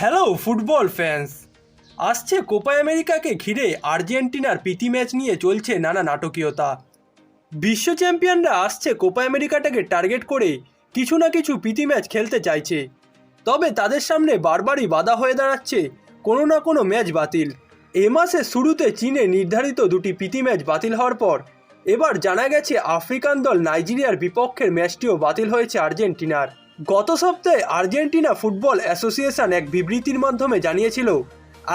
Hello football fans আসছে Copa আমেরিকাকে ঘিরে আর্জেন্টিনার প্রীতি ম্যাচ নিয়ে চলছে নানা নাটকীয়তা। বিশ্ব চ্যাম্পিয়নরা আসছে কোপা আমেরিকাটাকে টার্গেট করে কিছু না কিছু প্রীতি ম্যাচ খেলতে চাইছে। তবে তাদের সামনে বারবারই বাধা হয়ে দাঁড়াচ্ছে কোনো না কোনো ম্যাচ বাতিল। এ মাসের শুরুতে চীনে নির্ধারিত দুটি প্রীতি ম্যাচ বাতিল হওয়ার পর এবার জানা গেছে আফ্রিকান দল নাইজেরিয়ার বিপক্ষের ম্যাচটিও বাতিল হয়েছে আর্জেন্টিনার। গত সপ্তাহে আর্জেন্টিনা ফুটবল অ্যাসোসিয়েশন এক বিবৃতির মাধ্যমে জানিয়েছিল,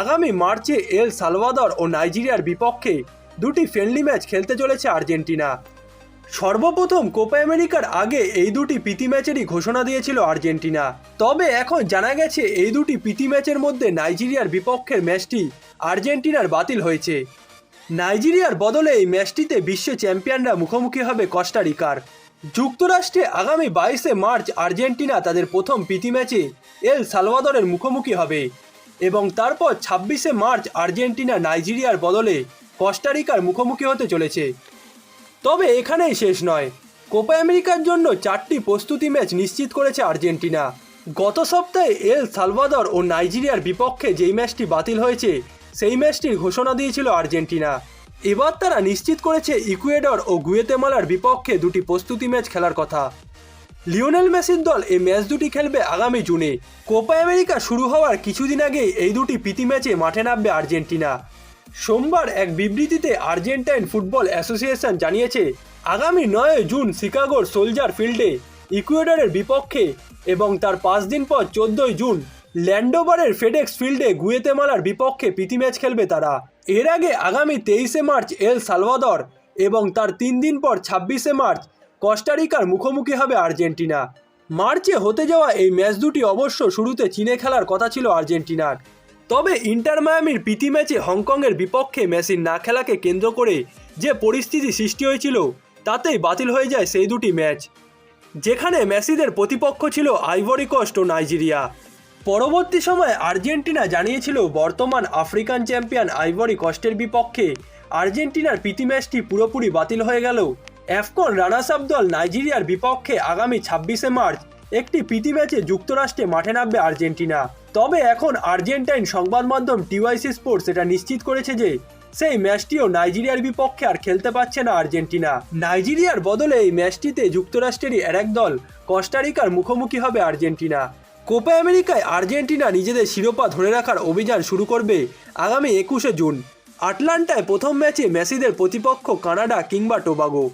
আগামী মার্চে এল সালভাদর ও নাইজেরিয়ার বিপক্ষে দুটি ফ্রেন্ডলি ম্যাচ খেলতে চলেছে আর্জেন্টিনা। সর্বপ্রথম কোপা আমেরিকার আগে এই দুটি প্রীতি ম্যাচেরই ঘোষণা দিয়েছিল আর্জেন্টিনা। তবে এখন জানা গেছে এই দুটি প্রীতি ম্যাচের মধ্যে নাইজেরিয়ার বিপক্ষের ম্যাচটি আর্জেন্টিনার বাতিল হয়েছে। নাইজেরিয়ার বদলে এই ম্যাচটিতে বিশ্ব চ্যাম্পিয়নরা মুখোমুখি হবে কস্টারিকার। যুক্তরাষ্ট্রে আগামী বাইশে মার্চ আর্জেন্টিনা তাদের প্রথম প্রীতি ম্যাচে এল সালভাদরের মুখোমুখি হবে এবং তারপর ছাব্বিশে মার্চ আর্জেন্টিনা নাইজেরিয়ার বদলে কস্টারিকার মুখোমুখি হতে চলেছে। তবে এখানেই শেষ নয়। কোপা আমেরিকার জন্য চারটি প্রস্তুতি ম্যাচ নিশ্চিত করেছে আর্জেন্টিনা। গত সপ্তাহে এল সালভাদর ও নাইজেরিয়ার বিপক্ষে যেই ম্যাচটি বাতিল হয়েছে, সেই ম্যাচটির ঘোষণা দিয়েছিল আর্জেন্টিনা। এবার তারা নিশ্চিত করেছে ইকুয়েডর ও গুয়েতেমালার বিপক্ষে দুটি প্রস্তুতি ম্যাচ খেলার কথা। লিওনেল মেসির দল এই ম্যাচ দুটি খেলবে আগামী জুনে। কোপা আমেরিকা শুরু হওয়ার কিছুদিন আগেই এই দুটি প্রীতি ম্যাচে মাঠে নামবে আর্জেন্টিনা। সোমবার এক বিবৃতিতে আর্জেন্টাইন ফুটবল অ্যাসোসিয়েশন জানিয়েছে, আগামী নয় জুন শিকাগোর সোলজার ফিল্ডে ইকুয়েডরের বিপক্ষে এবং তার পাঁচ দিন পর চোদ্দই জুন ল্যান্ডোবারের ফেডেক্স ফিল্ডে গুয়েতেমালার বিপক্ষে প্রীতি ম্যাচ খেলবে তারা। এর আগে আগামী তেইশে মার্চ এল সালভাদর এবং তার তিন দিন পর ছাব্বিশে মার্চ কস্টারিকার মুখোমুখি হবে আর্জেন্টিনা। মার্চে হতে যাওয়া এই ম্যাচ দুটি অবশ্য শুরুতে চীনে খেলার কথা ছিল আর্জেন্টিনার। তবে ইন্টার মায়ামির প্রীতি ম্যাচে হংকংয়ের বিপক্ষে মেসির না খেলাকে কেন্দ্র করে যে পরিস্থিতি সৃষ্টি হয়েছিল, তাতেই বাতিল হয়ে যায় সেই দুটি ম্যাচ। যেখানে মেসিদের প্রতিপক্ষ ছিল আইভরি কোস্ট ও নাইজেরিয়া। পরবর্তী সময়ে আর্জেন্টিনা জানিয়েছিল বর্তমান আফ্রিকান চ্যাম্পিয়ন আইভরি কোস্টের বিপক্ষে। আর্জেন্টিনার প্রীতি ম্যাচটি পুরোপুরি বাতিল হয়ে গেল। অ্যাফকন রানার্স আপ দল নাইজেরিয়ার বিপক্ষে আগামী ছাব্বিশে মার্চ একটি প্রীতি ম্যাচে যুক্তরাষ্ট্রে মাঠে নামবে আর্জেন্টিনা। তবে এখন আর্জেন্টাইন সংবাদ মাধ্যম টিওয়াইসি স্পোর্টস এটা নিশ্চিত করেছে যে, সেই ম্যাচটিও নাইজেরিয়ার বিপক্ষে আর খেলতে পারছে না আর্জেন্টিনা। নাইজেরিয়ার বদলে এই ম্যাচটিতে যুক্তরাষ্ট্রেরই এক দল, কস্টারিকার মুখোমুখি হবে আর্জেন্টিনা। কোপা আমেরিকায় আর্জেন্টিনা নিজেদের শিরোপা ধরে রাখার অভিযান শুরু করবে আগামী একুশে জুন। আটলান্টায় প্রথম ম্যাচে মেসিদের প্রতিপক্ষ কানাডা কিংবা টোবাগো।